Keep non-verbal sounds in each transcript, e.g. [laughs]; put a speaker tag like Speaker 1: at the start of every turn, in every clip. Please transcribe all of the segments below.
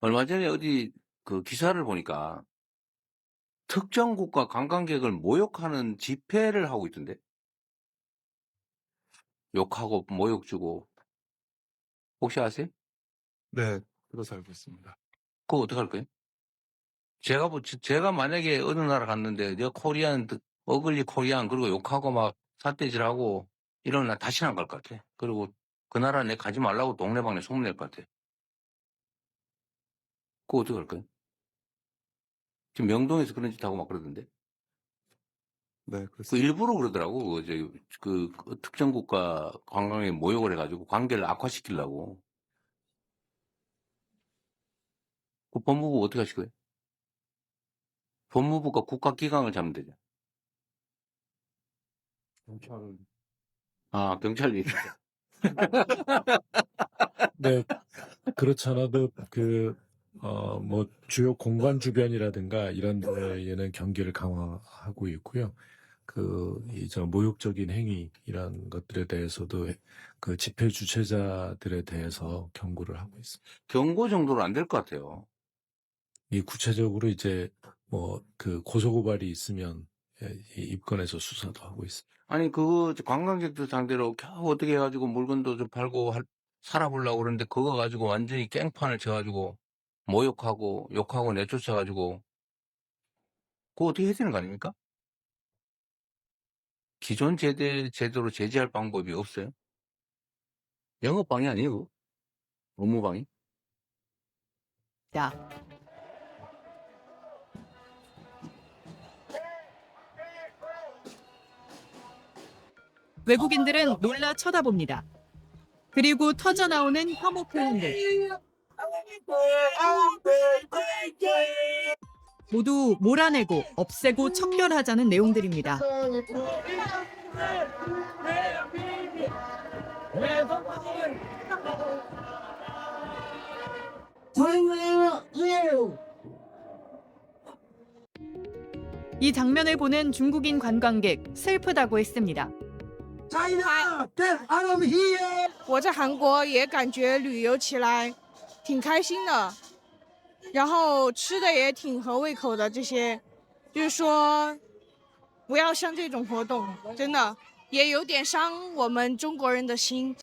Speaker 1: 얼마 전에 어디 그 기사를 보니까 특정 국가 관광객을 모욕하는 집회를 하고 있던데. 욕하고 모욕 주고. 혹시 아세요?
Speaker 2: 네, 들어서 알고 있습니다.
Speaker 1: 그거 어떡할 거예요? 제가 뭐 제- 제가 만약에 어느 나라 갔는데 내 코리안 어글리 코리안 그리고 욕하고 막 삿대질하고 이러면 나 다시는 안 갈 것 같아. 그리고 그 나라 내 가지 말라고 동네방네 소문낼 것 같아. 그거 어떡할 거예요? 지금 명동에서 그런 짓 하고 막 그러던데.
Speaker 2: 네,
Speaker 1: 그. 일부러 그러더라고. 그, 저, 그, 그 특정 국가 관광에 모욕을 해가지고 관계를 악화시키려고. 그 법무부 어떻게 하실 거예요? 법무부가 국가기강을 잡으면 되죠.
Speaker 2: 경찰은
Speaker 1: 아, 경찰이. [laughs]
Speaker 3: 네, 그렇잖아도 그, 어, 뭐, 주요 공간 주변이라든가 이런 데에는 경계를 강화하고 있고요. 그, 이, 저, 모욕적인 행위, 이런 것들에 대해서도 그 집회 주최자들에 대해서 경고를 하고 있습니다.
Speaker 1: 경고 정도로 안될 것 같아요.
Speaker 3: 이 구체적으로 이제 뭐, 그 고소고발이 있으면 예, 이 입건해서 수사도 하고 있습니다.
Speaker 1: 아니, 그거 관광객들 상대로 겨우 어떻게 해가지고 물건도 좀 팔고 할- 살아보려고 그러는데 그거 가지고 완전히 깽판을 쳐가지고 모욕하고 욕하고 내쫓아가지고 그거 어떻게 해야 되는 거 아닙니까? 기존 제대, 제도로 제재할 방법이 없어요? 영업방이 아니고 업무방이?
Speaker 4: 야, 외국인들은 놀라 쳐다봅니다. 그리고 터져 나오는 혐오 표현들. 모두 몰아내고 없애고 척결하자는 내용들입니다. 이 장면을 보는 중국인 관광객 슬프다고 했습니다.
Speaker 5: 我在韩国也感觉旅游起来 挺开心的，然后吃的也挺合胃口的。这些就是说，不要像这种活动，真的也有点伤我们中国人的心。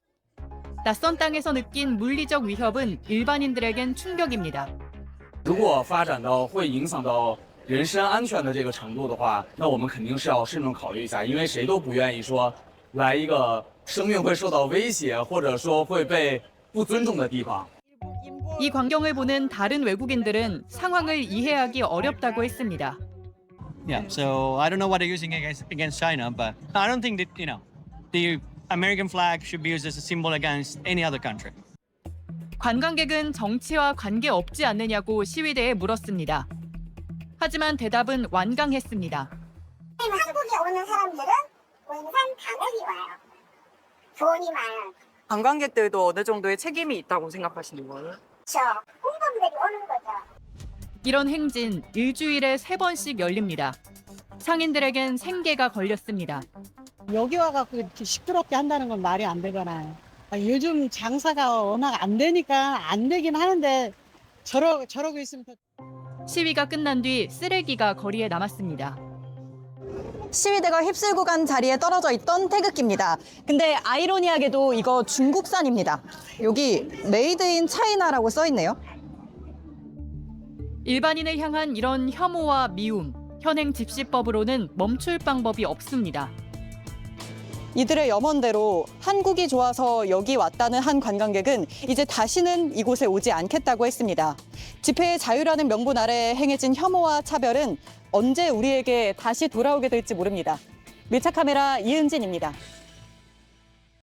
Speaker 4: 낯선 땅에서 느낀 물리적 위협은 일반인들에겐 충격입니다.
Speaker 6: 如果发展到会影响到人身安全的这个程度的话，那我们肯定是要慎重考虑一下，因为谁都不愿意说来一个生命会受到威胁，或者说会被不尊重的地方。
Speaker 4: 이 광경을 보는 다른 외국인들은 상황을 이해하기 어렵다고 했습니다.
Speaker 7: Yeah, so I don't know what they're using against against China, but I don't think that you know the American flag should be used as a symbol against any other country.
Speaker 4: 관광객은 정치와 관계 없지 않느냐고 시위대에 물었습니다. 하지만 대답은 완강했습니다.
Speaker 8: 한국에 오는 사람들은 원산 당연히 와요. 돈이 많아요.
Speaker 9: 관광객들도 어느 정도의 책임이 있다고 생각하시는 거예요?
Speaker 8: 저 홍범들이 오는 거죠.
Speaker 4: 이런 행진 일주일에 세 번씩 열립니다. 상인들에겐 생계가 걸렸습니다.
Speaker 10: 여기 와갖고 이렇게 시끄럽게 한다는 건 말이 안 되잖아요. 아, 요즘 장사가 워낙 안 되니까 안 되긴 하는데 저러, 저러고 있으면 더
Speaker 4: 시위가 끝난 뒤 쓰레기가 거리에 남았습니다.
Speaker 11: 시위대가 휩쓸고 간 자리에 떨어져 있던 태극기입니다. 근데 아이러니하게도 이거 중국산입니다. 여기 메이드 인 차이나라고 써 있네요.
Speaker 4: 일반인을 향한 이런 혐오와 미움, 현행 집시법으로는 멈출 방법이 없습니다.
Speaker 11: 이들의 염원대로 한국이 좋아서 여기 왔다는 한 관광객은 이제 다시는 이곳에 오지 않겠다고 했습니다. 집회의 자유라는 명분 아래 행해진 혐오와 차별은 언제 우리에게 다시 돌아오게 될지 모릅니다. 밀착 카메라 이은진입니다.